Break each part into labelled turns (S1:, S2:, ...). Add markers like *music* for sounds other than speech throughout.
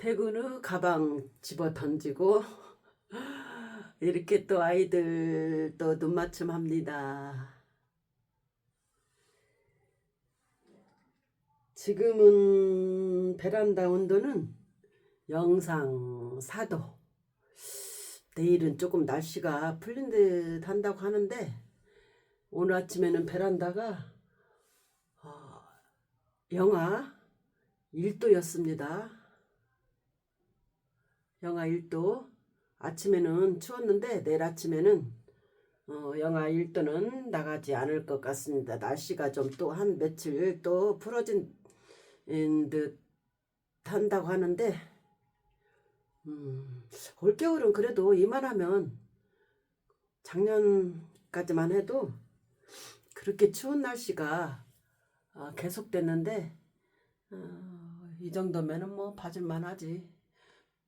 S1: 퇴근 후 가방 집어 던지고 *laughs* 이렇게 또 아이들 또 눈맞춤 합니다. 지금은 베란다 온도는 영상 4도. 내일은 조금 날씨가 풀린 듯 한다고 하는데 오늘 아침에는 베란다가 어, 영하 1도였습니다. 영하 1도. 아침에는 추웠는데 내일 아침에는 어, 영하 1도는 나가지 않을 것 같습니다. 날씨가 좀 또 한 며칠 또 풀어진 듯 한다고 하는데 음, 올겨울은 그래도 이만하면 작년까지만 해도 그렇게 추운 날씨가 어, 계속됐는데 어, 이 정도면은 뭐 봐줄만 하지.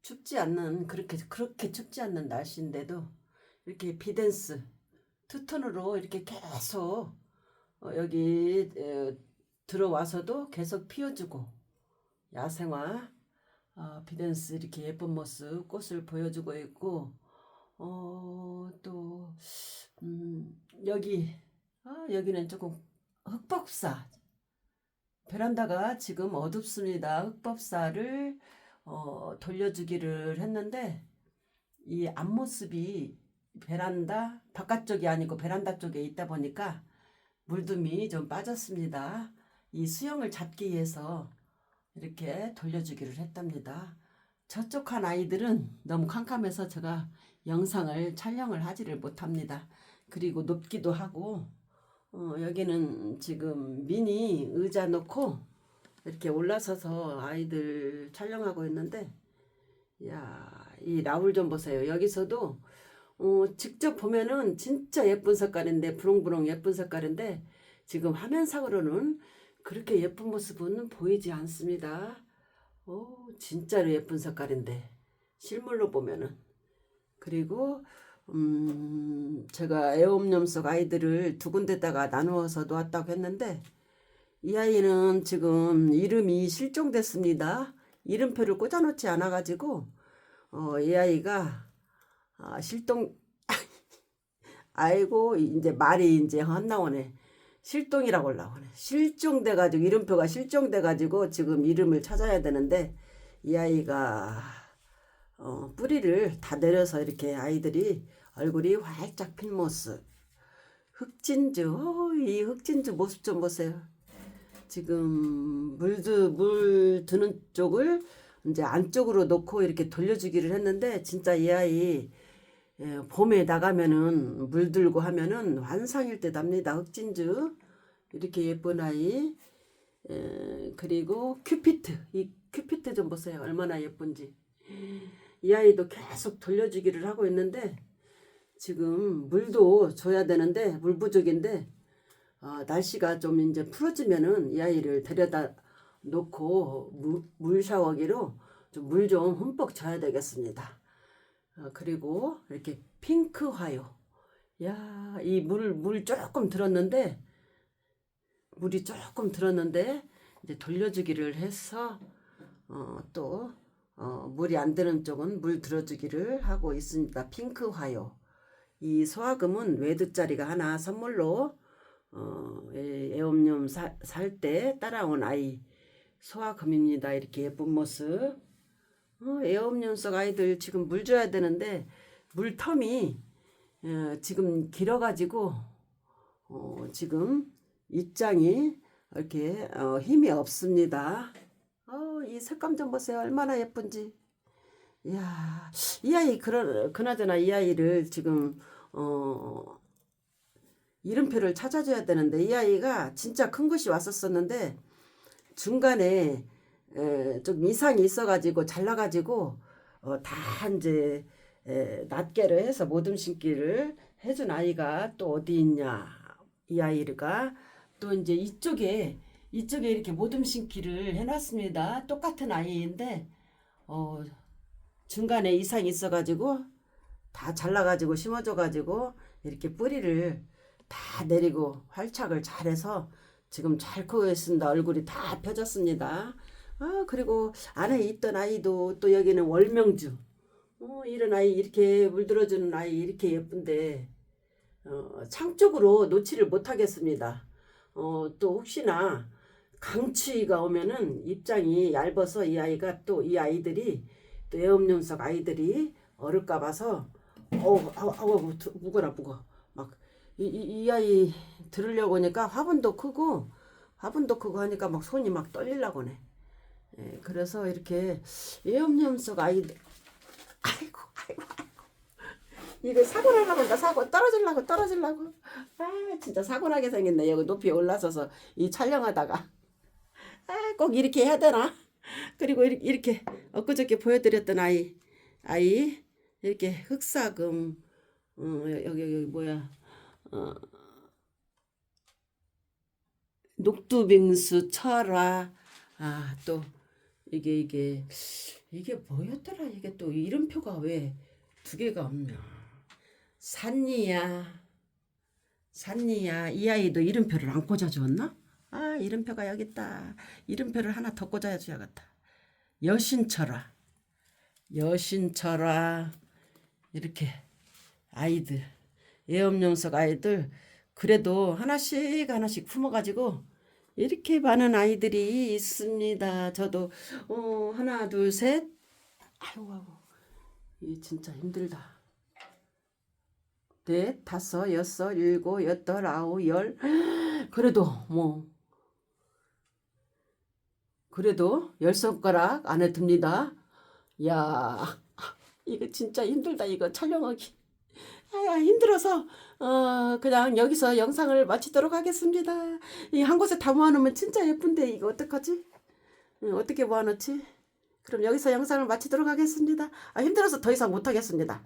S1: 춥지 않는 그렇게 그렇게 춥지 않는 날씨인데도 이렇게 비댄스 투톤으로 이렇게 계속 어, 여기 에, 들어와서도 계속 피워주고 야생화 어, 비댄스 이렇게 예쁜 모습 꽃을 보여주고 있고 어, 또 음, 여기 아, 여기는 조금 흑법사 베란다가 지금 어둡습니다. 흑법사를 어, 돌려주기를 했는데 이 앞모습이 베란다 바깥쪽이 아니고 베란다 쪽에 있다 보니까 물둠이 좀 빠졌습니다. 이 수영을 잡기 위해서 이렇게 돌려주기를 했답니다. 저쪽 한 아이들은 너무 캄캄해서 제가 영상을 촬영을 하지를 못합니다. 그리고 높기도 하고 어, 여기는 지금 미니 의자 놓고 이렇게 올라서서 아이들 촬영하고 있는데 야, 이 라울 좀 보세요. 여기서도 어, 직접 보면은 진짜 예쁜 색깔인데 부릉부릉 예쁜 색깔인데 지금 화면상으로는 그렇게 예쁜 모습은 보이지 않습니다. 오, 진짜로 예쁜 색깔인데 실물로 보면은 그리고 음, 제가 애엄염 속 아이들을 두 군데다가 나누어서 놓았다고 했는데 이 아이는 지금 이름이 실종됐습니다. 이름표를 꽂아놓지 않아가지고 어, 이 아이가 아, 실종 *laughs* 아이고 이제 말이 이제 헛나오네. 실종이라고 올라오네. 실종돼가지고 이름표가 실종돼가지고 지금 이름을 찾아야 되는데 이 아이가 어, 뿌리를 다 내려서 이렇게 아이들이 얼굴이 활짝 핀 모습. 흑진주, 어, 이 흑진주 모습 좀 보세요. 지금 물드 물 드는 쪽을 이제 안쪽으로 놓고 이렇게 돌려주기를 했는데 진짜 이 아이 예, 봄에 나가면은 물 들고 하면은 환상일 듯 합니다. 흑진주. 이렇게 예쁜 아이. 예, 그리고 큐피트. 이 큐피트 좀 보세요. 얼마나 예쁜지. 이 아이도 계속 돌려주기를 하고 있는데 지금 물도 줘야 되는데 물 부족인데 어, 날씨가 좀 이제 풀어지면은 이 아이를 데려다 놓고 물, 물 샤워기로 좀물좀 흠뻑 줘야 되겠습니다. 어, 그리고 이렇게 핑크 화요. 야, 이 물, 물 조금 들었는데, 물이 조금 들었는데, 이제 돌려주기를 해서, 어, 또, 어, 물이 안 드는 쪽은 물 들어주기를 하고 있습니다. 핑크 화요. 이 소화금은 외두짜리가 하나 선물로, 어, 애- 애엄염 살 때 따라온 아이 소화금입니다. 이렇게 예쁜 모습. 어, 애엄염 속 아이들 지금 물 줘야 되는데 물 텀이 어, 지금 길어가지고 어, 지금 입장이 이렇게 어, 힘이 없습니다. 어, 이 색감 좀 보세요. 얼마나 예쁜지. 이야, 이 아이 그러, 그나저나 이 아이를 지금 어, 이름표를 찾아줘야 되는데 이 아이가 진짜 큰 것이 왔었었는데 중간에 에, 좀 이상이 있어가지고 잘라가지고 어, 다 이제 에, 낱개로 해서 모둠 심기를 해준 아이가 또 어디 있냐 이 아이가. 또 이제 이쪽에 이쪽에 이렇게 모둠 심기를 해놨습니다. 똑같은 아이인데 어, 중간에 이상이 있어가지고 다 잘라가지고 심어줘가지고 이렇게 뿌리를 다 내리고 활착을 잘해서 지금 잘 크고 있습니다 얼굴이 다 펴졌습니다 아 그리고 안에 있던 아이도 또 여기는 월명주. 어 이런 아이 이렇게 물들어주는 아이 이렇게 예쁜데 어, 창 쪽으로 놓지를 못하겠습니다. 어, 또 혹시나 강추위가 오면은 입장이 얇아서 이 아이가 또 이 아이들이 또 애엄연석 아이들이 얼을까 봐서 어우 아우 아우 두- 무거라 무거 막이이 아이 들으려고 하니까 화분도 크고 화분도 크고 하니까 막 손이 막 떨리려고 하네. 예, 그래서 이렇게 애엄연석 아이들 아이고 아이고 아이고. 이거 사고 나려고 한다 사고 떨어질라고 떨어질라고. 아 진짜 사고 나게 생겼네. 여기 높이 올라서서 이 촬영하다가. 아 꼭 이렇게 해야 되나? 그리고 이렇게, 이렇게 엊그저께 보여드렸던 아이 아이 이렇게 흑사금 어, 여기 여기 뭐야 어, 녹두빙수 철화 아 또 이게 이게 이게 뭐였더라? 이게 또 이름표가 왜 두 개가 없냐? 산니야. 산니야. 이 아이도 이름표를 안 꽂아주었나? 아 이름표가 여기 있다. 이름표를 하나 더 꽂아줘야겠다. 여신철화 여신철화 이렇게 아이들 애엄용석 아이들 그래도 하나씩 하나씩 품어가지고 이렇게 많은 아이들이 있습니다. 저도 어 하나 둘 셋 아이고 아이고 이 진짜 힘들다. 넷 다섯 여섯 일곱 여덟 아홉 열 그래도 뭐 그래도 열 손가락 안에 듭니다. 야 이거 진짜 힘들다 이거 촬영하기. 아야 힘들어서 어 그냥 여기서 영상을 마치도록 하겠습니다. 이 한 곳에 다 모아놓으면 진짜 예쁜데 이거 어떡하지? 응, 어떻게 모아놓지? 그럼 여기서 영상을 마치도록 하겠습니다. 아 힘들어서 더 이상 못하겠습니다.